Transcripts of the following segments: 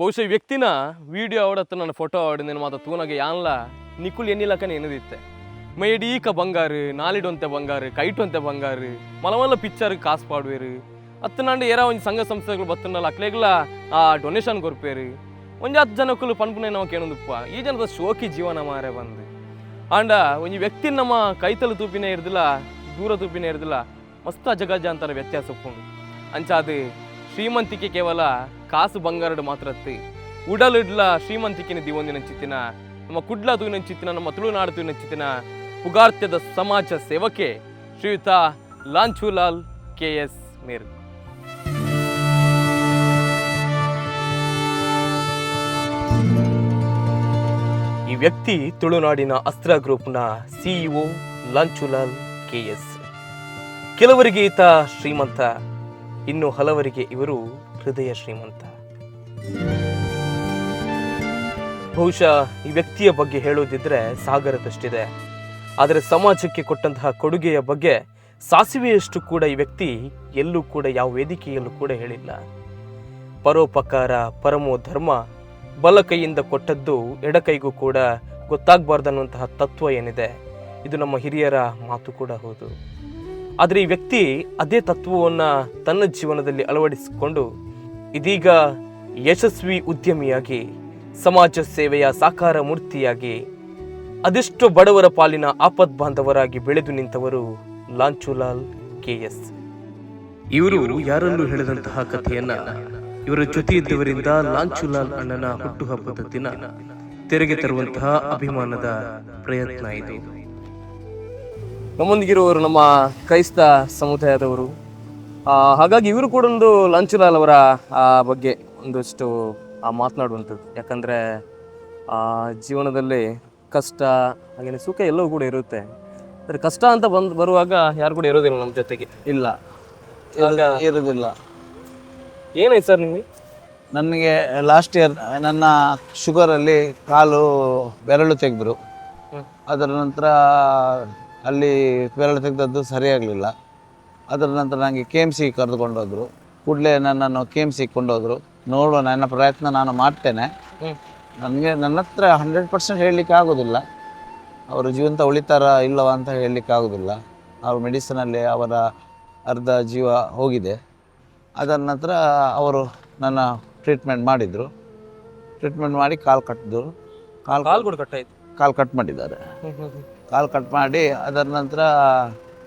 ಬಹುಶಃ ಈ ವ್ಯಕ್ತಿನ ವಿಡಿಯೋ ಅವಡತ್ತ ನನ್ನ ಫೋಟೋ ಆವಡ ನಿನ್ನ ಮಾತ ತೂನಗೆ ಯಾನ್ಲ? ನಿಕುಲ್ ಎನ್ನಿಲಕನೆ ಎನ್ನದಿತ್ತೆ. ಮೈಡೀಕ ಬಂಗಾರ ನಾಲಿಡೊಂತೆ ಬಂಗಾರ ಕೈಟೊಂತೆ ಬಂಗಾರ, ಮಲಮಲ್ಲ ಪಿಕ್ಚರ್ ಕಾಸು ಪಾಡುವೇರು. ಅತ್ತ ನಂಡು ಏರ ಒಂದು ಸಂಘ ಸಂಸ್ಥೆಗಳು ಬತ್ತನಲ್ಲ ಅಕ್ಲೆಗ್ಲ ಆ ಡೊನೇಷನ್ ಕೊರ್ಪೇರು. ಒಂದು ಹತ್ತು ಜನಕ್ಕೂ ಪನ್ಪುನೆ ನಾವು ಕೇಳೋದಪ್ಪ, ಈ ಜನದ ಶೋಕಿ ಜೀವನ ಮಾರೆ ಬಂದು. ಆಂಡ ಒಂದು ವ್ಯಕ್ತಿ ನಮ್ಮ ಕೈತಲು ತೂಪಿನೇ ಇರ್ದಿಲ್ಲ, ದೂರ ತೂಪಿನೇ ಇರ್ದಿಲ್ಲ, ಮಸ್ತ ಜಗಜ್ಜ ಅಂತಾರೆ ವ್ಯತ್ಯಾಸ ಉಪ್ಪುಂಡು ಅಂಚಾದು ಶ್ರೀಮಂತಿಕೆ ಕೇವಲ ಕಾಸು ಬಂಗಾರಡು ಮಾತ್ರ ಉಡಲುಡ್ಲ ಶ್ರೀಮಂತಿಕೆನ ದಿವೊಂದಿನ ಚಿತ್ತಿನ, ನಮ್ಮ ಕುಡ್ಲ ತೂವಿನ ಚಿತ್ತಿನ, ನಮ್ಮ ತುಳುನಾಡು ತೂವಿನ ಚಿತ್ತಿನ ಪುಗಾರ್ತ್ಯದ ಸಮಾಜ ಸೇವಕೆ ಶ್ರೀಯುತ ಲಾಂಚುಲಾಲ್ ಕೆ ಎಸ್ ಮೇರ್. ಈ ವ್ಯಕ್ತಿ ತುಳುನಾಡಿನ ಅಸ್ತ್ರ ಗ್ರೂಪ್ನ ಸಿಇಒ ಲಾಂಚುಲಾಲ್ ಕೆ ಎಸ್ ಕೆಲವರಿಗೆ ಈತ ಶ್ರೀಮಂತ, ಇನ್ನು ಹಲವರಿಗೆ ಇವರು ಹೃದಯ ಶ್ರೀಮಂತ. ಬಹುಶಃ ಈ ವ್ಯಕ್ತಿಯ ಬಗ್ಗೆ ಹೇಳುವುದಿದ್ರೆ ಸಾಗರದಷ್ಟಿದೆ. ಆದರೆ ಸಮಾಜಕ್ಕೆ ಕೊಟ್ಟಂತಹ ಕೊಡುಗೆಯ ಬಗ್ಗೆ ಸಾಸಿವೆಯಷ್ಟು ಕೂಡ ಈ ವ್ಯಕ್ತಿ ಎಲ್ಲೂ ಕೂಡ ಯಾವ ವೇದಿಕೆಯಲ್ಲೂ ಕೂಡ ಹೇಳಿಲ್ಲ. ಪರೋಪಕಾರ ಪರಮೋ ಧರ್ಮ ಬಲ ಕೈಯಿಂದ ಕೊಟ್ಟದ್ದು ಎಡಕೈಗೂ ಕೂಡ ಗೊತ್ತಾಗಬಾರ್ದನ್ನುವಂತಹ ತತ್ವ ಏನಿದೆ, ಇದು ನಮ್ಮ ಹಿರಿಯರ ಮಾತು ಕೂಡ ಹೌದು. ಆದರೆ ಈ ವ್ಯಕ್ತಿ ಅದೇ ತತ್ವವನ್ನು ತನ್ನ ಜೀವನದಲ್ಲಿ ಅಳವಡಿಸಿಕೊಂಡು ಇದೀಗ ಯಶಸ್ವಿ ಉದ್ಯಮಿಯಾಗಿ ಸಮಾಜ ಸೇವೆಯ ಸಾಕಾರ ಮೂರ್ತಿಯಾಗಿ ಅದೆಷ್ಟು ಬಡವರ ಪಾಲಿನ ಆಪತ್ ಬಾಂಧವರಾಗಿ ಬೆಳೆದು ನಿಂತವರು ಲಾಂಚುಲಾಲ್ ಕೆ ಎಸ್. ಇವರು ಯಾರಲ್ಲೂ ಹೇಳಿದಂತಹ ಕಥೆಯನ್ನ ಇವರ ಜೊತೆ ಇದ್ದವರಿಂದ ಲಾಂಚುಲಾಲ್ ಅಣ್ಣನ ಹುಟ್ಟುಹಬ್ಬದ ದಿನ ತೆರೆಗೆ ತರುವಂತಹ ಅಭಿಮಾನದ ಪ್ರಯತ್ನ ಇದು. ನಮ್ಮೊಂದಿಗಿರುವವರು ನಮ್ಮ ಕ್ರೈಸ್ತ ಸಮುದಾಯದವರು ಹಾಗಾಗಿ ಇವರು ಕೂಡ ಒಂದು ಲಂಚುಲಾಲ್ ಅವರ ಬಗ್ಗೆ ಒಂದಷ್ಟು ಮಾತನಾಡುವಂಥದ್ದು. ಯಾಕಂದರೆ ಜೀವನದಲ್ಲಿ ಕಷ್ಟ ಹಾಗೇನೆ ಸುಖ ಎಲ್ಲವೂ ಕೂಡ ಇರುತ್ತೆ. ಆದರೆ ಕಷ್ಟ ಅಂತ ಬಂದು ಬರುವಾಗ ಯಾರು ಕೂಡ ಇರೋದಿಲ್ಲ ನಮ್ಮ ಜೊತೆಗೆ. ಇಲ್ಲ. ಇರೋದಿಲ್ಲ. ಏನಾಯ್ತು ಸರ್ ನಿಮಗೆ? ನನಗೆ ಲಾಸ್ಟ್ ಇಯರ್ ನನ್ನ ಶುಗರಲ್ಲಿ ಕಾಲು ಬೆರಳು ತೆಗೆದ್ರು. ಅದರ ನಂತರ ಅಲ್ಲಿ ಬೆರಳು ತೆಗೆದದ್ದು ಸರಿಯಾಗಲಿಲ್ಲ. ಅದರ ನಂತರ ನನಗೆ ಕೆ ಎಂ ಸಿ ಕರೆದುಕೊಂಡೋದ್ರು ಕೂಡಲೇ ನನ್ನನ್ನು ಕೆ ಎಂ ಸಿ ಕೊಂಡೋದ್ರು ನೋಡುವ ನನ್ನ ಪ್ರಯತ್ನ ನಾನು ಮಾಡ್ತೇನೆ. ನನಗೆ ನನ್ನ ಹತ್ರ ಹಂಡ್ರೆಡ್ ಪರ್ಸೆಂಟ್ ಹೇಳಲಿಕ್ಕೆ ಆಗೋದಿಲ್ಲ. ಅವರು ಜೀವಂತ ಉಳಿತಾರ ಇಲ್ಲವ ಅಂತ ಹೇಳಲಿಕ್ಕೆ ಆಗೋದಿಲ್ಲ. ಅವ್ರ ಮೆಡಿಸಿನಲ್ಲಿ ಅವರ ಅರ್ಧ ಜೀವ ಹೋಗಿದೆ. ಅದರ ನಂತರ ಅವರು ನನ್ನ ಟ್ರೀಟ್ಮೆಂಟ್ ಮಾಡಿದರು. ಟ್ರೀಟ್ಮೆಂಟ್ ಮಾಡಿ ಕಾಲು ಕಟ್ಟಿದ್ರು ಕಾಲು ಕಾಲು ಕೂಡ ಕಟ್ಟಾಯ್ತು ಕಾಲು ಕಟ್ ಮಾಡಿದ್ದಾರೆ. ಕಾಲು ಕಟ್ ಮಾಡಿ ಅದರ ನಂತರ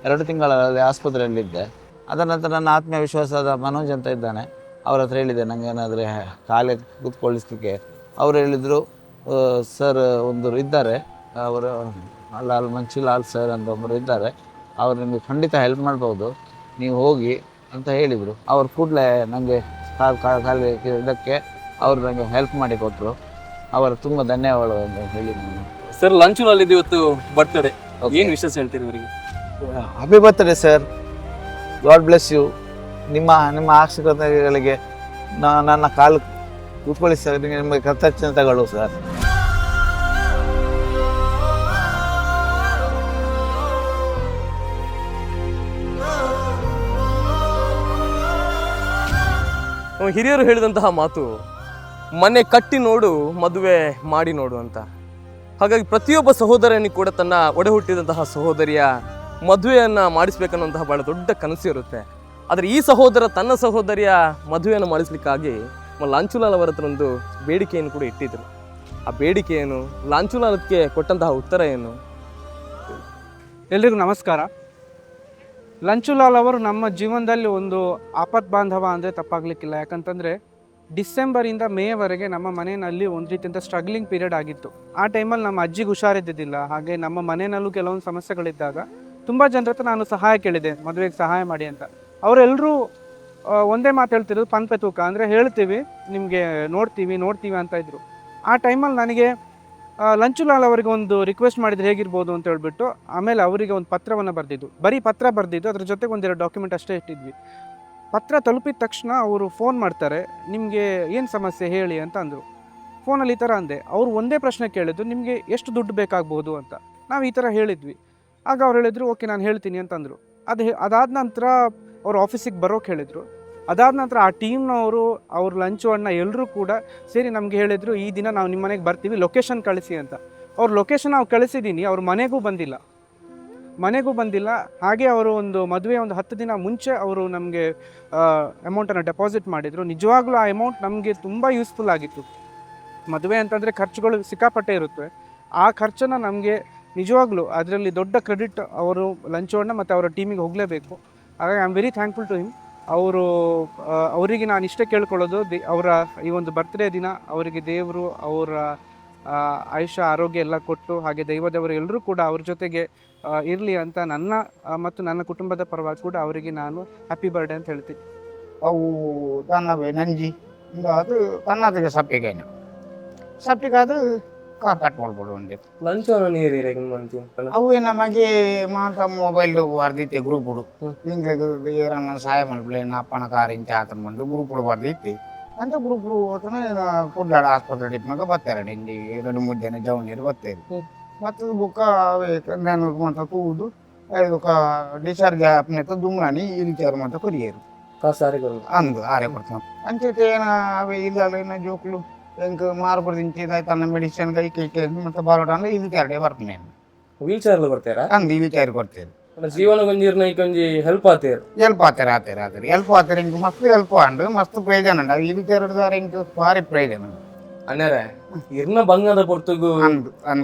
ಎರಡು ತಿಂಗಳಲ್ಲಿ ಆಸ್ಪತ್ರೆಯಲ್ಲಿದ್ದೆ. ಅದರ ನಂತರ ನನ್ನ ಆತ್ಮೀಯ ವಿಶ್ವಾಸದ ಮನೋಜ್ ಅಂತ ಇದ್ದಾನೆ. ಅವ್ರ ಹತ್ರ ಹೇಳಿದೆ ನನಗೆ ಏನಾದರೆ ಕಾಲೇ ಕೂತ್ಕೊಳ್ಳಿಸ್ಲಿಕ್ಕೆ. ಅವ್ರು ಹೇಳಿದರು ಸರ್ ಒಂದು ಇದ್ದಾರೆ. ಅವರು ಲಾಲ್ ಮಂಚಿಲಾಲ್ ಸರ್ ಅಂತ ಒಬ್ಬರು ಇದ್ದಾರೆ. ಅವ್ರು ನಿಮಗೆ ಖಂಡಿತ ಹೆಲ್ಪ್ ಮಾಡ್ಬೋದು. ನೀವು ಹೋಗಿ ಅಂತ ಹೇಳಿದರು. ಅವ್ರು ಕೂಡಲೇ ನನಗೆ ಕಾಲು ಕಾಲು ಕಾಲು ಇದಕ್ಕೆ ಅವರು ನನಗೆ ಹೆಲ್ಪ್ ಮಾಡಿ ಕೊಟ್ಟರು ಅವರು ತುಂಬ ಧನ್ಯವಾದಗಳು ಅಂತ ಹೇಳಿ ನಾನು ಸರ್ ಇದು ಇವತ್ತು ಬರ್ತಡೆ. ಏನು ವಿಶೇಷ ಹೇಳ್ತೀರಿ ಇವರಿಗೆ happy birthday sir God bless you ನಿಮ್ಮ ನಿಮ್ಮ ಆಶೀರ್ವಾದಗಳಿಗೆ ನನ್ನ ಕಾಲು ಕೂತ್ಕೊಳ್ಳಿ ಸರ್ ನಿಮಗೆ ಕೃತಜ್ಞತೆಗಳು ಸರ್ ಹಿರಿಯರು ಹೇಳಿದಂತಹ ಮಾತು, ಮನೆ ಕಟ್ಟಿ ನೋಡು, ಮದುವೆ ಮಾಡಿ ನೋಡು ಅಂತ. ಹಾಗಾಗಿ ಪ್ರತಿಯೊಬ್ಬ ಸಹೋದರನಿಗೆ ಕೂಡ ತನ್ನ ಒಡೆ ಹುಟ್ಟಿದಂತಹ ಸಹೋದರಿಯ ಮದುವೆಯನ್ನ ಮಾಡಿಸ್ಬೇಕನ್ನುವಂತಹ ಬಹಳ ದೊಡ್ಡ ಕನಸು ಇರುತ್ತೆ. ಆದರೆ ಈ ಸಹೋದರ ತನ್ನ ಸಹೋದರಿಯ ಮದುವೆಯನ್ನು ಮಾಡಿಸ್ಲಿಕ್ಕಾಗಿ ಲಾಂಚುಲಾಲ್ ಅವರ ಹತ್ರ ಒಂದು ಬೇಡಿಕೆಯನ್ನು ಕೂಡ ಇಟ್ಟಿದ್ರು. ಆ ಬೇಡಿಕೆ ಏನು ಲಾಂಚುಲಾಲಕ್ಕೆ ಕೊಟ್ಟಂತಹ ಉತ್ತರ ಏನು? ಎಲ್ರಿಗೂ ನಮಸ್ಕಾರ. ಲಂಚುಲಾಲ್ ಅವರು ನಮ್ಮ ಜೀವನದಲ್ಲಿ ಒಂದು ಆಪತ್ ಬಾಂಧವ ಅಂದರೆ ತಪ್ಪಾಗಲಿಕ್ಕಿಲ್ಲ. ಯಾಕಂತಂದರೆ ಡಿಸೆಂಬರಿಂದ ಮೇವರೆಗೆ ನಮ್ಮ ಮನೆಯಲ್ಲಿ ಒಂದು ರೀತಿಯಂಥ ಸ್ಟ್ರಗ್ಲಿಂಗ್ ಪೀರಿಯಡ್ ಆಗಿತ್ತು. ಆ ಟೈಮಲ್ಲಿ ನಮ್ಮ ಅಜ್ಜಿಗೆ ಹುಷಾರಿದ್ದಿದ್ದಿಲ್ಲ. ಹಾಗೆ ನಮ್ಮ ಮನೆಯಲ್ಲೂ ಕೆಲವೊಂದು ಸಮಸ್ಯೆಗಳಿದ್ದಾಗ ತುಂಬ ಜನರ ಹತ್ರ ನಾನು ಸಹಾಯ ಕೇಳಿದೆ, ಮದುವೆಗೆ ಸಹಾಯ ಮಾಡಿ ಅಂತ. ಅವರೆಲ್ಲರೂ ಒಂದೇ ಮಾತು ಹೇಳ್ತಿರೋದು, ಪನ್ಪೆ ತೂಕ. ಅಂದರೆ ಹೇಳ್ತೀವಿ, ನಿಮಗೆ ನೋಡ್ತೀವಿ ನೋಡ್ತೀವಿ ಅಂತ ಇದ್ರು. ಆ ಟೈಮಲ್ಲಿ ನನಗೆ ಲಂಚುಲಾಲ್ ಅವರಿಗೆ ಒಂದು ರಿಕ್ವೆಸ್ಟ್ ಮಾಡಿದ್ರೆ ಹೇಗಿರ್ಬೋದು ಅಂತ ಹೇಳ್ಬಿಟ್ಟು, ಆಮೇಲೆ ಅವರಿಗೆ ಒಂದು ಪತ್ರವನ್ನು ಬರೆದಿದ್ದು. ಬರೀ ಪತ್ರ ಬರೆದಿದ್ದು, ಅದ್ರ ಜೊತೆಗೆ ಒಂದೆರಡು ಡಾಕ್ಯುಮೆಂಟ್ ಅಷ್ಟೇ ಇಟ್ಟಿದ್ವಿ. ಪತ್ರ ತಲುಪಿದ ತಕ್ಷಣ ಅವರು ಫೋನ್ ಮಾಡ್ತಾರೆ, ನಿಮಗೆ ಏನು ಸಮಸ್ಯೆ? ಹೇಳಿ ಅಂತ ಅಂದರು. ಫೋನಲ್ಲಿ ಈ ಥರ ಅಂದೆ. ಅವರು ಒಂದೇ ಪ್ರಶ್ನೆ ಕೇಳಿದ್ದು, ನಿಮಗೆ ಎಷ್ಟು ದುಡ್ಡು ಬೇಕಾಗ್ಬೋದು? ಅಂತ. ನಾವು ಈ ಥರ ಹೇಳಿದ್ವಿ. ಆಗ ಅವ್ರು ಹೇಳಿದ್ರು, ಓಕೆ, ನಾನು ಹೇಳ್ತೀನಿ ಅಂತಂದರು. ಅದು ಅದಾದ ನಂತರ ಅವ್ರು ಆಫೀಸಿಗೆ ಬರೋಕೆ ಹೇಳಿದರು. ಅದಾದ ನಂತರ ಆ ಟೀಮ್ನವರು, ಅವ್ರ ಲಂಚು ಅಣ್ಣ ಎಲ್ಲರೂ ಕೂಡ ಸೇರಿ ನಮಗೆ ಹೇಳಿದ್ರು, ಈ ದಿನ ನಾವು ನಿಮ್ಮ ಮನೆಗೆ ಬರ್ತೀವಿ ಲೊಕೇಶನ್ ಕಳಿಸಿ ಅಂತ. ಅವ್ರ ಲೊಕೇಶನ್ ನಾವು ಕಳಿಸಿದ್ದೀನಿ ಅವ್ರ ಮನೆಗೂ ಬಂದಿಲ್ಲ. ಮನೆಗೂ ಬಂದಿಲ್ಲ. ಹಾಗೆ ಅವರು ಒಂದು ಮದುವೆ ಒಂದು ಹತ್ತು ದಿನ ಮುಂಚೆ ಅವರು ನಮಗೆ ಅಮೌಂಟನ್ನು ಡೆಪಾಸಿಟ್ ಮಾಡಿದರು. ನಿಜವಾಗ್ಲೂ ಆ ಅಮೌಂಟ್ ನಮಗೆ ತುಂಬ ಯೂಸ್ಫುಲ್ ಆಗಿತ್ತು. ಮದುವೆ ಅಂತಂದರೆ ಖರ್ಚುಗಳು ಸಿಕ್ಕಾಪಟ್ಟೆ ಇರುತ್ತೆ. ಆ ಖರ್ಚನ್ನು ನಮಗೆ ನಿಜವಾಗ್ಲೂ ಅದರಲ್ಲಿ ದೊಡ್ಡ ಕ್ರೆಡಿಟ್ ಅವರು ಲಂಚೋಣ ಮತ್ತು ಅವರ ಟೀಮಿಗೆ ಹೋಗಲೇಬೇಕು. ಹಾಗಾಗಿ I am very thankful to him ಅವರು ಅವರಿಗೆ ನಾನು ಇಷ್ಟೇ ಕೇಳ್ಕೊಳ್ಳೋದು, ದಿ, ಅವರ ಈ ಒಂದು ಬರ್ತ್ಡೇ ದಿನ ಅವರಿಗೆ ದೇವರು, ಅವರ ಆಯುಷ್ಯ ಆರೋಗ್ಯ ಎಲ್ಲ ಕೊಟ್ಟು, ಹಾಗೆ ದೈವದವರು ಎಲ್ಲರೂ ಕೂಡ ಅವ್ರ ಜೊತೆಗೆ ಇರಲಿ ಅಂತ ನನ್ನ ಮತ್ತು ನನ್ನ ಕುಟುಂಬದ ಪರವಾಗಿ ಕೂಡ ಅವರಿಗೆ ನಾನು ಹ್ಯಾಪಿ ಬರ್ಡೇ ಅಂತ ಹೇಳ್ತೀನಿ. ಅವು ತನ್ನವೇ ನಂಜಿ. ಅದು ತನ್ನದಿಗೆ ಸಪ್ಪಿಗೆ ಸಪ್ಪಿಗೆ ಅದು ಕಾರ್ ಕಟ್ ಮಾಡ್ಬೋದು ಒಂದೇ ಲಂಚ್ ನೀರು ಅವು ನಮಗೆ ಮಾತ ಮೊಬೈಲ್ ಬರ್ದಿತ್ತೆ ಗ್ರೂಪ್ ಹಿಂಗೆ ಏರನ್ನ ಸಹಾಯ ಮಾಡ್ಬಿಡಿ ಅಪ್ಪನ ಕಾರ್ ಇಂಚೆ ಆತನ ಬಂದು ಗ್ರೂಪ್ ಬರ್ದಿತ್ತು ಅಂತ ಗ್ರೂಪ್ ಹೋಗ್ತಾನೆ ಕುಡ್ಲಾಡ ಆಸ್ಪತ್ರೆ ಡಿಪ್ನಾಗ ಬರ್ತಾರೆ. ಹಿಂದಿ ಎರಡು ಮೂರು ಜನ ಜವನಿಯರು ಬರ್ತಾರೆ. ಮತ್ತು ಬುಕ್ಕ ನಾನು ಮಾತ ತೂದು ಬುಕ್ಕ ಡಿಸ್ಚಾರ್ಜ್ ಆಪ್ನೆತ್ತ ದುಮ್ರಾನಿ ಇಲ್ಚಾರು ಮಾತ ಕೊರಿಯರು. ಅಂದು ಆರೆ ಕೊಡ್ತಾನೆ. ಅಂಚೆತೆ ಏನ ಅವೆ ಇಲ್ಲ ಏನ ಜೋಕ್ಲು ಎಂಕ್ ಮಾರ್ಬರ್ದಿಂಚಿ ತನ್ನ ಮೆಡಿಸಿನ್ ಕೈ ಕೈ ಕೈ ಮತ್ತೆ ಬಾರೋಟ ಅಂದ್ರೆ ಇದು ಎರಡೇ ಬರ್ತೀನಿ ವೀಲ್ ಚೇರ್ ಬರ್ತೀರಾ? ಅಂದು ವೀಲ್ ಚೇರ್ ಕೊಡ್ತೇವೆ ಜೀವನ ಗೊಂಜಿರ್ನ ಇಕೊಂಜಿ ಹೆಲ್ಪ್ ಆತೇರು ಎಲ್ಪ್ ಆತಾರೆ ಆತಾರೆ ಆತಾರೆ ಹೆಲ್ಪ್ ಆತಾರೆ ಇಂಕ್ ಮಸ್ತ್ ಹೆಲ್ಪ್ ಆಂಡು ಮಸ್ತ್ ಪ್ರಯೋಜನ ಉಂಡು ಇದು ತೇರಡ್ದಾರ ಇಂಕ್ ಭಾರಿ ಪ್ರಯೋಜನ. ಅನ್ನರೆ ಇರ್ನ ಬಂಗದ ಪೊರ್ತುಗು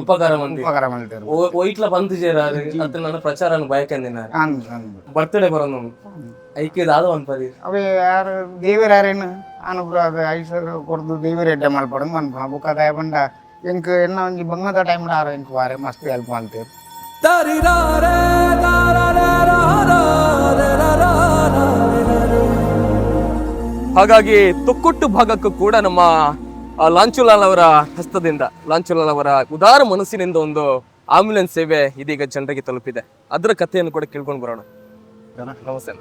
ಉಪಕಾರ ಮಂದಿ. ಉಪಕಾರ ಮಾಡ್ತಾರೆ ಒಯ್ಟ್ಲ ಬಂತು ಸೇರಾರು ಅತ್ತ ನನ್ನ ಪ್ರಚಾರ ಬಯಕಂದಿನ. ಬರ್ತಡೇ ಬರೋನು. ಐಕ್ಯದ ಒಂದ್ ಪದಿ ಅವೇ ಯಾರು ದೇವರ ಯಾರೇನು? ಅನುಗ್ರಹ ಐಶ್ವರ್ಯ ಕೊಡ್ದು ದೇವರ ಎಡ್ಡೆ ಮಾಡ್ಪಡು ಮನ್ಪ ಬುಕ್ಕ ದಯ ಬಂಡ ಎಂಕ್ ಎನ್ನ ಒಂಜಿ ಬಂಗದ ಟೈಮ್ ಆರ ಎಂಕ್ ವಾರೆ ಮಸ್ತ್ ಹೆಲ್ಪ್ ಮಾಡ್ತೇವೆ. ಹಾಗಾಗಿ ತುಕ್ಕುಟ್ಟು ಭಾಗಕ್ಕೂ ಕೂಡ ನಮ್ಮ ಲಾಂಚುಲಾಲ್ ಅವರ ಹಸ್ತದಿಂದ ಲಾಂಚುಲಾಲ್ ಅವರ ಉದಾರ ಮನಸ್ಸಿನಿಂದ ಒಂದು ಆಂಬ್ಯುಲೆನ್ಸ್ ಸೇವೆ ಇದೀಗ ಜನರಿಗೆ ತಲುಪಿದೆ. ಅದರ ಕಥೆಯನ್ನು ಕೂಡ ಕೇಳ್ಕೊಂಡು ಬರೋಣ. ನಮಸ್ತೆ.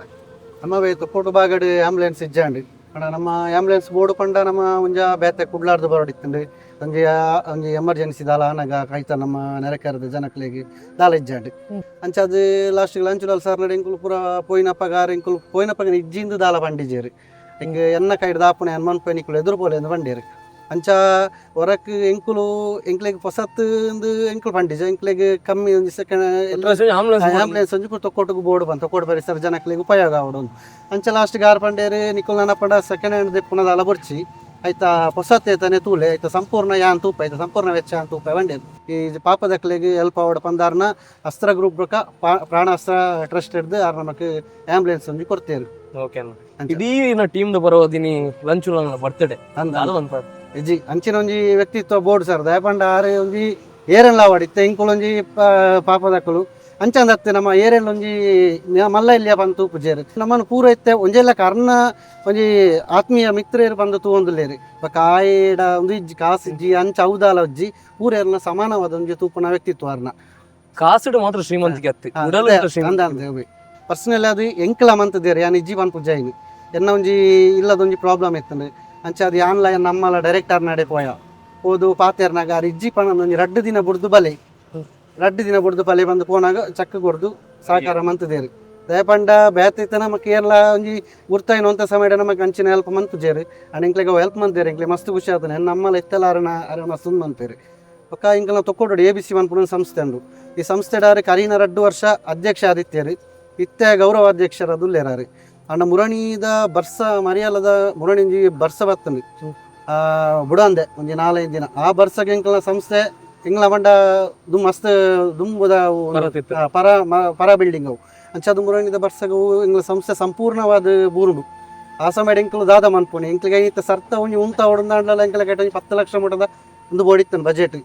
ನಮ್ಮವೇ ತೊಕ್ಕೋಟು ಬಾಗಡ್ ಆಂಬುಲೆನ್ಸ್ ಇಜ್ಜಾಂಡಿ. ಅಣ್ಣ ನಮ್ಮ ಆಂಬುಲೆನ್ಸ್ ಬೋರ್ಡ್ ಪಂಡ ನಮ್ಮ ಒಂಜ ಬೇತೆ ಕುಡ್ಲಾರ್ದು ಬರೋಡಿತ್ತಂಡು. ಒಂಜಿ ಆ- ಒಂಜಿ ಎಮರ್ಜೆನ್ಸಿ ದಾಲ ಆನಗ ಕಾಯ್ತ ನಮ್ಮ ನೆರೆಕರದ ಜನಕ್ಲೆಗೆ ದಾಲ ಇಜ್ಜಾಂಡಿ. ಅಂಚ ಅದು ಲಾಸ್ಟ್ ಲಂಚುಲಾಲ್ ಸರ್ ನಡೆ ಎಂಕುಲು ಪೂರ ಪೋಯಿನಪ್ಪಗಾರ ಇಂಕುಲು ಪೋಯಿನಪ್ಪಗ ಇಜ್ಜಿಂದು ದಾಲ ಬಂಡಿಜೇರಿ. ಹಿಂಗೆ ಎನ್ನ ಕೈಡ್ ದಾಪುನೆ ಹನುಮಾನ್ ಪೈನಿಕುಲು ಎದುರು ಪೋಲೆ ಎಂದು ಬಂಡೇರು. ಅಂಚ ಹೊರಕ್ ಎಂಕುಲು ಎಂಕ್ಲೆಗ್ ಹೊಸತ್ ಎಂಕುಲು ಪಂಡಿಜ ಎಂಕ್ಲೆಗ್ ಕಮ್ಮಿ ಒಂಜಿ ಸೆಕೆಂಡ್ ಆಂಬುಲೆನ್ಸ್ ಒಂಜಿ ತೊಕ್ಕೊಟ್ಟು ಬೋರ್ಡ್ ಬಂತು ತೊಕ್ಕೊಟ್ಟು ಬರಿ ಸರ್ ಜನಕ್ಲೆಗ್ ಉಪಯೋಗ ಆವಡು ಅಂಚ ಲಾಸ್ಟ್ ಗಾರ್ ಪಂಡೇರು ನಿಕುಲ್ ನನ್ನ ಪಂಡ ಸೆಕೆಂಡ್ ಹ್ಯಾಂಡ್ ದೆಪ್ಪುನದ ಅಲ ಬರ್ಚಿ ಆಯ್ತಾ ಹೊಸತ್ ಏತನೆ ತೂಲೆ ಆಯ್ತಾ ಸಂಪೂರ್ಣ ಯಾನ್ ತೂಪ ಆಯ್ತಾ ಸಂಪೂರ್ಣ ವೆಚ್ಚ ಅಂತ ತೂಪ ಬಂಡೇರು ಈ ಪಾಪದಕ್ಲೆಗೆ ಹೆಲ್ಪ್ ಆವಡ ಪಂದಾರ್ನ ಅಸ್ತ್ರ ಗ್ರೂಪ್ ಬೊಕ ಪ್ರಾಣ ಅಸ್ತ್ರ ಟ್ರಸ್ಟ್ ಹಿಡ್ದು ಆರ್ ನಮಕ್ ಆಂಬುಲೆನ್ಸ್ ಒಂಜಿ ಕೊಡ್ತೇರು ಓಕೆ ಇಡೀ ಟೀಮ್ ಬರೋ ದಿನಿ ಲಂಚ್ ಬರ್ತ್ಡೇ ಅಂದ ಅದು ಒಂದು ಇಜ್ಜಿ ಅಂಚಿನ ಒಂಜಿ ವ್ಯಕ್ತಿತ್ವ ಬೋರ್ಡ್ ಸರ್ ದಯಪಂಡ ಆರೆ ಒಂಜಿ ಏರೆನ್ ಲಾವಾಡಿ ಇತ್ತೆ ಇಂಕುಲು ಒಂಜಿ ಪ- ಪಾಪದಕ್ಕಲು ಅಂಚಂದ ಅತ್ತೆ ನಮ್ಮ ಏರೆಲ್ ಒಂಜಿ ಮಲ್ಲ ಇಲ್ಲಿಯ ಬಂತು ಪೂಜೆರು ನಮ್ಮನ್ನು ಪೂರ ಇತ್ತೆ ಒಂಜೆಲ್ಲ ಕರ್ಣ ಒಂಜಿ ಆತ್ಮೀಯ ಮಿತ್ರರು ಬಂದು ತೂವೊಂದುಲ್ಲೇರಿ. ಕಾಯಿಡ ಒಂದು ಇಜ್ಜಿ ಕಾಸು ಇಜ್ಜಿ ಅಂಚ ಔದಾಲ ಅಜ್ಜಿ ಪೂರ ಏರ್ನ ಸಮಾನವಾದ ಒಂಜಿ ತೂಪುನ ವ್ಯಕ್ತಿತ್ವ ಅರ್ನ. ಕಾಸುಡು ಮಾತ್ರ ಶ್ರೀಮಂತಿಗೆ ಅತ್ತೆ. ಪರ್ಸನಲ್ ಅದು ಎಂಕ್ಲ ಮಂತದೇರು ಯಾನ್ ಇಜ್ಜಿ ಬಂದು ಪೂಜೆ ಎನ್ನ ಒಂಜಿ ಇಲ್ಲದೊಂಜಿ ಪ್ರಾಬ್ಲಮ್ ಇತ್ತಂಡು ಅಂಚ ಅದು ಆನ್ಲೈನ್ ನಮ್ಮಲ ಡೈರೆಕ್ಟರ್ ನಡೆ ಪೋಯ ಹೋದು ಪಾತೇರ್ನಾಗ ರಿಜ್ಜಿ ಇಜ್ಜಿ ಪಣ ಒಂಜಿ ರಡ್ಡು ದಿನ ಬುಡ್ದು ಬಲೆ. ರಡ್ಡು ದಿನ ಬುಡ್ದು ಬಲೆ ಬಂದು ಪೋನಾಗ ಚಕ್ಕ ಕೊಡ್ದು ಸಹಕಾರ ಮಂತದೇರಿ ದಯಪಂಡ ಬ್ಯಾತಿತ್ತ ನಮಕ್ ಕೇರ್ಲ ಒಂಜಿ ಗುರ್ತಾಯಿನ ಅಂತ ಸಮಯ ನಮಗೆ ಅಂಚಿನ ಹೆಲ್ಪ್ ಮಂತುಜೇರಿ ಅಂಡ್ ಎಂಕ್ಲೆಗ ಹೆಲ್ಪ್ ಮಂತೇರಿ ಇಂಕ್ಲೆ ಮಸ್ತ್ ಖುಷಿ ಆತನೆ ನಮ್ಮಲ್ಲ ಇತ್ತಲ್ಲ ಅರಣ ಅರಣ ಮಸ್ತ್ ಮಂತೇರಿ ಪಕ್ಕ ಇಂಕಲ ತೊಕ್ಕೊಡು ಎ ಬಿ ಸಿ ಮನ್ಪುಣ ಸಂಸ್ಥೆ ಉಂಡು ಈ ಸಂಸ್ಥೆಡಾರೆ ಕರೀನ ರಡ್ಡು ವರ್ಷ ಅಧ್ಯಕ್ಷ ಆದಿತ್ಯರಿ ಇತ್ತೆ ಗೌರವಾಧ್ಯಕ್ಷರದು ಲೇರಾರಿ ಅಣ್ಣ ಮುರಣಿದ ಬರ್ಸ ಮರಿಯಲ್ಲದ ಮುರಣಿ ಬರ್ಸ ಆ ಬುಡಂದೆ ಒಂಜಿ ನಾಲೈದು ದಿನ. ಆ ಬರ್ಸಗೆ ಎಂಕಲ ಸಂಸ್ಥೆ ಎಂಗ್ಲ ಮಂಡ ದುಮ್ ಮಸ್ತ್ ದುಂಬುದ ಪರ ಪರ ಬಿಲ್ಡಿಂಗ್ ಅವು. ಅಂಚದು ಮುರಣಿದ ಬರ್ಸಗು ಎಂಗ್ಲ ಸಂಸ್ಥೆ ಸಂಪೂರ್ಣವಾದ ಬೂರುಡು. ಆ ಸಮಯ ಎಂಕಲು ದಾದ ಮನ್ಪುಣಿ. ಎಂಕ್ಲಿಗೆ ಐತ ಸರ್ತ ಒಂಜಿ ಉಂತ ಹೊಡೆದಾಂಡಲ ಎಂಕ್ಲ ಕೆಟ್ಟ ಪತ್ತು ಲಕ್ಷ ಮಟ್ಟದ ಒಂದು ಬೋಡಿತ್ತನು ಬಜೆಟ್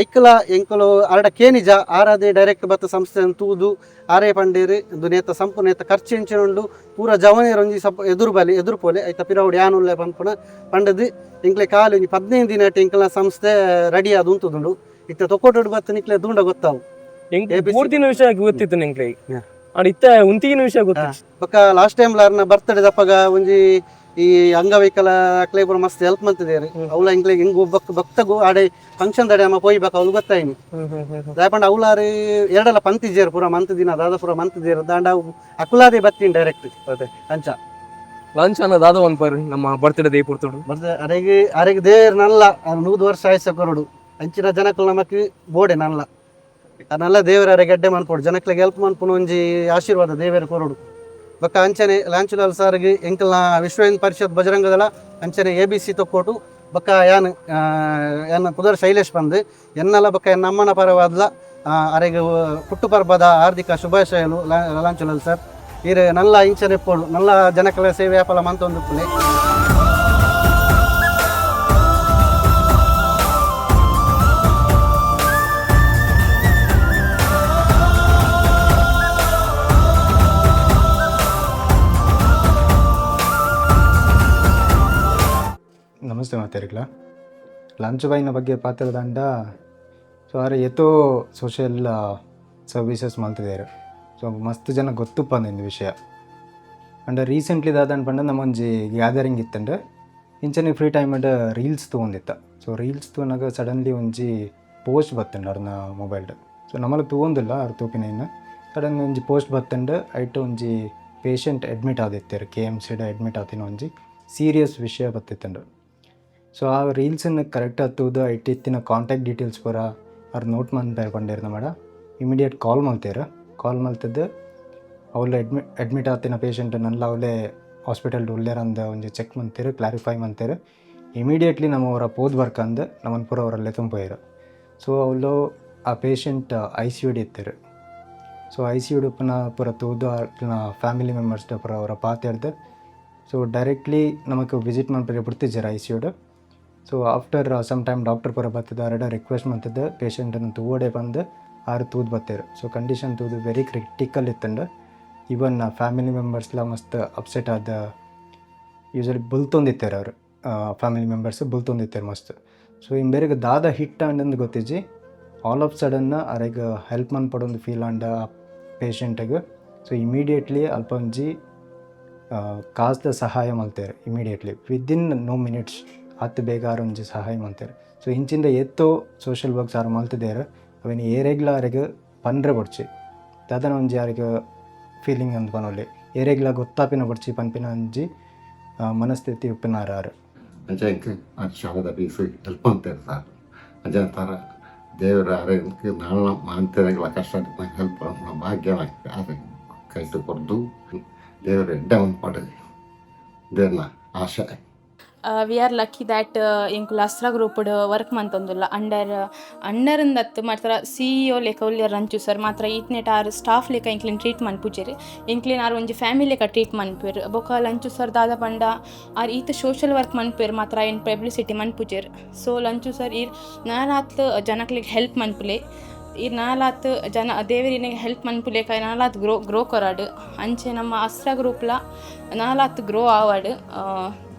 ಐಕಲ ಎಂಕಲು ಅರಡ ಕೇನಿಜ ಆರಾದೆ ಡೈರೆಕ್ಟ್ ಬತ್ತ ಸಂಸ್ಥೆ ತೂದು ಆರೇ ಪಂಡೇರಿ ಒಂದು ನೇತ ಸಂಪೂರ್ಣ ನೇತ ಖರ್ಚು ಹೆಂಚಿನುಂಡು ಪೂರ ಜವನೇರೊಂಜಿ ಸಪ್ ಎದುರು ಬಲಿ ಎದುರು ಪೋಲೆ ಐತ ಪಿರವುಡು ಯಾನುಲ್ಲೆ ಪಂಪುನ ಪಂಡದು. ಇಂಕ್ಲೆ ಕಾಲು ಒಂಜಿ ಹದಿನೈದು ದಿನ ಇಂಕಲ ಸಂಸ್ಥೆ ರೆಡಿ ಆದು ಉಂತುದುಂಡು. ಇತ್ತ ತೊಕೊಟ್ಟು ಬತ್ತ ನಿಕ್ಲೆ ದುಂಡ ಗೊತ್ತಾವು. ಮೂರ್ತಿನ ವಿಷಯ ಗೊತ್ತಿತ್ತು ನಿಂಕ್ಲೆ. ಇತ್ತ ಉಂತಿಗಿನ ವಿಷಯ ಗೊತ್ತಿತ್ತು. ಬೊಕ್ಕ ಲಾಸ್ಟ್ ಟೈಮ್ ಲಾರ್ನ ಬರ್ತಡೇ ದಪ್ಪಗ ಒಂಜಿ ಈ ಅಂಗವೈಕಲ ಕ್ಲೇಬರ್ ಮಸ್ತ್ ಹೆಲ್ಪ್ ಮಂತಿದೇರು ಅವಳ ಹಿಂಗ್ ಹಿಂಗ್ ಬಕ್ ಭಕ್ತಗು ಆಡೆ ಫಂಕ್ಷನ್ ದಡೆ ಅಮ್ಮ ಪೋಯ್ ಬೇಕು ಅವ್ಲು ಗೊತ್ತಾಯಿನಿ ದಯಪಂಡ ಅವ್ಲಾರಿ ಎರಡಲ್ಲ ಪಂತಿಜೇರು ಪೂರ ಮಂತ್ ದಿನ ದಾದ ಪೂರ ಮಂತ್ ದಿನ ದಾಂಡ ಅವು ಅಕುಲಾದೆ ಬತ್ತೀನಿ ಡೈರೆಕ್ಟ್ ಅದೇ. ಅಂಚ. ಲಂಚ್ ಅನ್ನೋದಾದ ಒಂದು ಪರಿ ನಮ್ಮ ಬರ್ತಡೆ ದೈ ಪುರ್ತುಡು. ಬರ್ತ ಅರೆಗೆ ಅರೆಗೆ ದೇವ್ರ ನಲ್ಲ ನೂದು ವರ್ಷ ಆಯ್ಸ ಕೊರಡು ಅಂಚಿನ ಜನಕ್ಕಲು ನಮಕ್ ಬೋಡೆ ನಲ್ಲ. ನಲ್ಲ ದೇವರ ಅರೆ ಅಡ್ಡೆ ಮನ್ಪೋಡು ಜನಕ್ಲಿಗೆ ಹೆಲ್ಪ್ ಮನ್ಪುನ ಒಂಜಿ ಆಶೀರ್ವಾದ ದೇವರ ಕೊರಡು ಬೊಕ್ಕ ಅಂಚನೆ ಲಾಂಚುಲಾಲ್ ಸಾರ್ಗೆ ಎಂಕಲ್ನ ವಿಶ್ವ ಹಿಂದ್ ಪರಿಷತ್ ಬಜರಂಗದಳ ಅಂಚನೆ ಎ ಬಿ ಸಿ ತೊಕ್ಕೋಟು ಬೊಕ್ಕ ಯಾನ್ ಯಾನ್ ಪುದರ್ ಶೈಲೇಶ್ ಬಂದು ಎನ್ನಲ ಬೊಕ್ಕ ಎನ್ನ ಅಮ್ಮನ ಪರವಾದ್ಲ ಅರೆಗೆ ಹುಟ್ಟು ಪರ್ಬದ ಹಾರ್ದಿಕ ಶುಭಾಶಯಲು ಲಾಂಚುಲಾಲ್ ಸರ್. ಇರು ನಲ್ಲ ಇಂಚನೆ ಎಪ್ಪೋಡು ನಲ್ಲ ಜನಕಲ ಸೇವೆ ಅಪಲ ಮಂತೊಂದು ಮಾತಾರಿಕ್ಲ ಲಂಚ್ ಬೈನ ಬಗ್ಗೆ ಪಾತ್ರದಂಡ ಸೊ ಅವರ ಎತ್ತೋ ಸೋಷಿಯಲ್ ಸರ್ವೀಸಸ್ ಮಲ್ತಿದ್ದಾರೆ. ಸೊ ಮಸ್ತ್ ಜನ ಗೊತ್ತುಪ್ಪ ಅಂದ ವಿಷಯ. ಅಂಡ್ ರೀಸೆಂಟ್ಲಿ ದಾದನ್ ಪಂಡ ನಮ್ಮ ಒಂಜಿ ಗ್ಯಾದರಿಂಗ್ ಇತ್ತಂಡ, ಇಂಚನೆ ಫ್ರೀ ಟೈಮ್ ಅಂಡ್ ರೀಲ್ಸ್ ತೊಗೊಂಡಿತ್ತ ಸೊ ರೀಲ್ಸ್ ತೊಗೊಂಡಾಗ ಸಡನ್ಲಿ ಒಂಜಿ ಪೋಸ್ಟ್ ಬತ್ತಂಡ ಅವ್ರನ್ನ ಮೊಬೈಲ್ಡ್ ಸೊ ನಮ್ಮಲ್ಲಿ ತೊಗೊಂದಿಲ್ಲ ಅವ್ರ ತೂಪಿನ ಇನ್ನು. ಸಡನ್ ಒಂಜಿ ಪೋಸ್ಟ್ ಬತ್ತಂಡ ಐಟ್ ಒಂಜಿ ಪೇಷಂಟ್ ಅಡ್ಮಿಟ್ ಆದಿತ್ತಾರೆ ಕೆ ಎಂ ಸಿಡ ಅಡ್ಮಿಟ್ ಆತಿನ ಒಂಜಿ ಸೀರಿಯಸ್ ವಿಷಯ ಬತ್ತಿತ್ತಂಡು. ಸೊ ಆ ರೀಲ್ಸನ್ನು ಕರೆಕ್ಟ್ ಹತ್ತುವುದು ಇಟ್ಟಿತ್ತಿನ ಕಾಂಟ್ಯಾಕ್ಟ್ ಡೀಟೇಲ್ಸ್ ಪೂರ ಅವ್ರು ನೋಟ್ ಮಾಡಿ ಕೊಂಡಿರ್ನ ಮಾಡ. ಇಮಿಡಿಯೇಟ್ ಕಾಲ್ ಮಾಡ್ತೀರ ಕಾಲ್ ಮಾಡ್ತಿದ್ದು ಅವಳು ಅಡ್ಮಿಟ್ ಅಡ್ಮಿಟ್ ಆತಿನ ಪೇಷಂಟನ್ನೆಲ್ಲ ಅವಳೇ ಹಾಸ್ಪಿಟಲ್ ಉಳ್ಳೇರಂದ ಒಂದು ಚೆಕ್ ಮಾಡ್ತೀರ ಕ್ಲಾರಿಫೈ ಮಾಡ್ತೀರ ಇಮಿಡಿಯೇಟ್ಲಿ ನಮ್ಮ ಅವರ ಪೋದ್ ಅಂದ ನಮ್ಮನ್ನು ಪೂರ ಅವರಲ್ಲೇ ತುಂಬೋಯ್ರು ಸೊ ಅವಳು ಆ ಪೇಷಂಟ್ ಐ ಸಿ ಯು ಡಿ ಇತ್ತಾರೆ ಸೊ ಐ ಸಿ ಯು ಡಿ ಪುನಃ ಪೂರ ತೂದು ಫ್ಯಾಮಿಲಿ ಮೆಂಬರ್ಸ್ ಪೂರ ಅವರ ಪಾತ್ಯಾಡ್ದು ಸೊ ಡೈರೆಕ್ಟ್ಲಿ ನಮಗೆ ವಿಸಿಟ್ ಮಾಡ್ಬಿಟ್ಟು ಬಿಡ್ತಿದ್ದಾರೆ I C ಯುಡು so after some time doctor ಪೂರ ಬರ್ತದೆ ಅವರಡ ರಿಕ್ವೆಸ್ಟ್ ಮಾಡ್ತಿದ್ದೆ ಪೇಷಂಟನ್ನು ತೂವಡೆ ಬಂದು ಆರು ತೂದು ಬತ್ತೇರು. ಸೊ ಕಂಡೀಷನ್ ತೂದು ವೆರಿ ಕ್ರಿಟಿಕಲ್ ಇತ್ತಂಡು ಈವನ್ ಫ್ಯಾಮಿಲಿ ಮೆಂಬರ್ಸ್ಲ ಮಸ್ತ್ ಅಪ್ಸೆಟ್ ಆದ ಯೂಸಲಿ ಬುಲ್ತೊಂದಿತ್ತಾರೆ ಅವರು. ಫ್ಯಾಮಿಲಿ ಮೆಂಬರ್ಸ್ ಬುಲ್ತೊಂದಿತ್ತಾರೆ ಮಸ್ತ್. ಸೊ ಇನ್ನು ಬೇರೆಗೆ ದಾದ ಹಿಟ್ ಅಂಡಂದು ಗೊತ್ತಿಜ್ಜಿ ಆಲ್ ಆಫ್ ಸಡನ್ ಅವ್ರಿಗೆ ಹೆಲ್ಪ್ ಮಾಡ್ಪಡೊಂದು ಫೀಲ್ ಅಂಡ ಪೇಷಂಟಿಗೆ ಸೊ ಇಮಿಡಿಯೇಟ್ಲಿ ಅಲ್ಪಂಜಿ ಕಾಸ್ದ ಸಹಾಯ ಮಲ್ತೇವೆ ಇಮಿಡಿಯೇಟ್ಲಿ ವಿದಿನ್ ನೋ ಮಿನಿಟ್ಸ್ ಹತ್ತು ಬೇಗ ಒಂಜಿ ಸಹಾಯ ಮಂತೆರ್ ಸೊ ಇಂಚಿಂದ ಎತ್ತೋ ಸೋಷಿಯಲ್ ವರ್ಕ್ಸ್ ಯಾರು ಮಲ್ತಿದ್ದೇವೆ ಅವೆನ್ ಏರೆಗ್ಲ ಅವರಿಗೆ ಪಂಡ್ರೆ ಬಡ್ಚಿ ದಾದನ ಒಂಜಿ ಯಾರಿಗೆ ಫೀಲಿಂಗ್ ಅಂತ ಪನೊಲ್ಲಿ ಏರೆಗ್ಲ ಗೊತ್ತಾಪಿನ ಬಡ್ಚಿ ಪನ್ಪಿನ ಒಂಜಿ ಮನಸ್ಥಿತಿ ಉಪ್ಪಿನಾರು ಆರು ಅಂಚೆಂಕ್ ಶಾಲದ ಬೀಸಿ ಹೆಲ್ಪ್ ಅಂತಾರೆ ಸರ್ ಅಂಚೆ ಥರ ದೇವರ ಅರೆಗೆ ನಾನು ಅಂತೆಲ್ಲ ಕಷ್ಟ ಹೆಲ್ಪ್ ಭಾಗ್ಯ ಅದು ಕೈತು ಕೊಡ್ದು ದೇವರ ಡೌನ್ ಪಡೆದು ದೇವ್ರನ್ನ ಆಶೆ ವಿ ಆರ್ ಲಕ್ಕಿ ದ್ಯಾಟ್ ಇಂಕು ಅಸ್ರ ಗ್ರೂಪ್ಡ್ ವರ್ಕ್ ಮಂತೊಂದುಲ್ಲ ಅಂಡರ್ ಅಂಡರಿಂದ ಅತ್ತು ಮಾತ್ರ ಸಿ ಇ ಒ ಲೆಕ್ಕ ಉಲ್ಯ ರಂಚು ಸರ್ ಮಾತ್ರ ಈತ್ನೆಟ್ ಆರು ಸ್ಟಾಫ್ ಲೆಕ್ಕ ಇಂಕ್ಲಿನ್ ಟ್ರೀಟ್ ಮನ್ಪುಜೆರ್ ಇಂಕ್ಲಿನ್ ಆರ್ ಒಂಜಿ ಫ್ಯಾಮಿಲಿ ಲೆಕ್ಕ ಟ್ರೀಟ್ ಮನ್ಪುವೆರ್ ಬೊಕ ಲಂಚು ಸರ್ ದಾದ ಪಂಡ ಆರ್ ಈತ ಸೋಷಲ್ ವರ್ಕ್ ಮನ್ಪುವೆರ್ ಮಾತ್ರ ಏನು ಪಬ್ಲಿಸಿಟಿ ಮನ್ಪುಜೆರ್ ಸೊ ಲಂಚು ಸರ್ ಈರ್ ನಾನಾತ್ ಜನಕ್ಲಿಗೆ ಹೆಲ್ಪ್ ಮನ್ಪುಲೆ ಈ ನಾಲಾತ್ ಜನ ದೇವರಿನಿಗೆ ಹೆಲ್ಪ್ ಮನ್ಪುಲೇಕ ನಾಲಾತ್ ಗ್ರೋ ಗ್ರೋ ಕೊರಾಡು ಅಂಚೆ ನಮ್ಮ ಅಸ್ರ ಗ್ರೂಪ್ಲ ನಾಲಾತ್ ಗ್ರೋ ಆವಾಡ್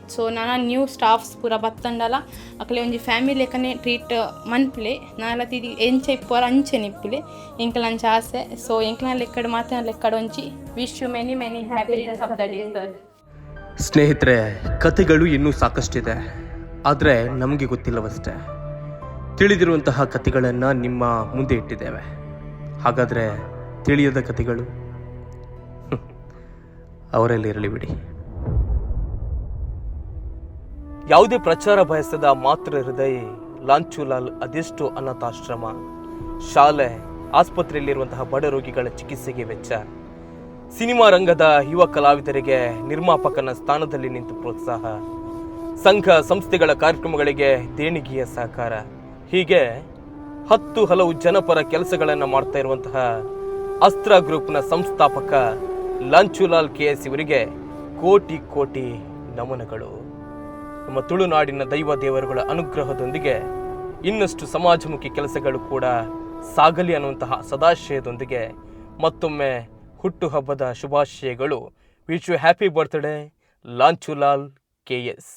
ಸೊ ನಾನು ನ್ಯೂ ಸ್ಟಾಫ್ಸ್ ಪೂರ ಬತ್ತಂಡಲ ಅಕಲೆ ಒಂಜಿ ಫ್ಯಾಮಿಲಿ ಲೆಕ್ಕನೆ ಟ್ರೀಟ್ ಮನ್ಪುಲೆ ನಾಲ ತಿದಿ ಎಂಚ ಇಪ್ಪರ ಅಂಚೆ ನಿಪ್ಪುಲೆ ಅಂಚೆ ಆಸೆ. ಸೊ ಎಂಕಲ ಲೆಕ್ಕಡ, ಮಾತಿನ ಲೆಕ್ಕಡ ಒಂಜಿ wish you many many happy ಸ್ನೇಹಿತರೆ, ಕಥೆಗಳು ಇನ್ನೂ ಸಾಕಷ್ಟಿದೆ. ಆದರೆ ನಮಗೆ ಗೊತ್ತಿಲ್ಲವಷ್ಟೇ. ತಿಳಿದಿರುವಂತಹ ಕಥೆಗಳನ್ನು ನಿಮ್ಮ ಮುಂದೆ ಇಟ್ಟಿದ್ದೇವೆ. ಹಾಗಾದರೆ ತಿಳಿಯದ ಕಥೆಗಳು. ಅವರಲ್ಲಿ ಇರಲಿ ಬಿಡಿ. ಯಾವುದೇ ಪ್ರಚಾರ ಬಯಸದ ಮಾತೃ ಹೃದಯ ಲಾಂಚುಲಾಲ್ ಅದೆಷ್ಟು ಅನಾಥಾಶ್ರಮ, ಶಾಲೆ, ಆಸ್ಪತ್ರೆಯಲ್ಲಿರುವಂತಹ ಬಡ ರೋಗಿಗಳ ಚಿಕಿತ್ಸೆಗೆ ವೆಚ್ಚ. ಸಿನಿಮಾ ರಂಗದ ಯುವ ಕಲಾವಿದರಿಗೆ ನಿರ್ಮಾಪಕನ ಸ್ಥಾನದಲ್ಲಿ ನಿಂತು ಪ್ರೋತ್ಸಾಹ. ಸಂಘ ಸಂಸ್ಥೆಗಳ ಕಾರ್ಯಕ್ರಮಗಳಿಗೆ ದೇಣಿಗೆಯ ಸಹಕಾರ. ಹೀಗೆ ಹತ್ತು ಹಲವು ಜನಪರ ಕೆಲಸಗಳನ್ನು ಮಾಡ್ತಾ ಇರುವಂತಹ ಅಸ್ತ್ರ ಗ್ರೂಪ್ನ ಸಂಸ್ಥಾಪಕ ಲಂಚುಲಾಲ್ ಕೆ ಎಸ್ ಇವರಿಗೆ ಕೋಟಿ ಕೋಟಿ ನಮನಗಳು. ನಮ್ಮ ತುಳುನಾಡಿನ ದೈವ ದೇವರುಗಳ ಅನುಗ್ರಹದೊಂದಿಗೆ ಇನ್ನಷ್ಟು ಸಮಾಜಮುಖಿ ಕೆಲಸಗಳು ಕೂಡ ಸಾಗಲಿ ಅನ್ನುವಂತಹ ಸದಾಶಯದೊಂದಿಗೆ ಮತ್ತೊಮ್ಮೆ ಹುಟ್ಟುಹಬ್ಬದ ಶುಭಾಶಯಗಳು. Wish you happy birthday Lanchulal K S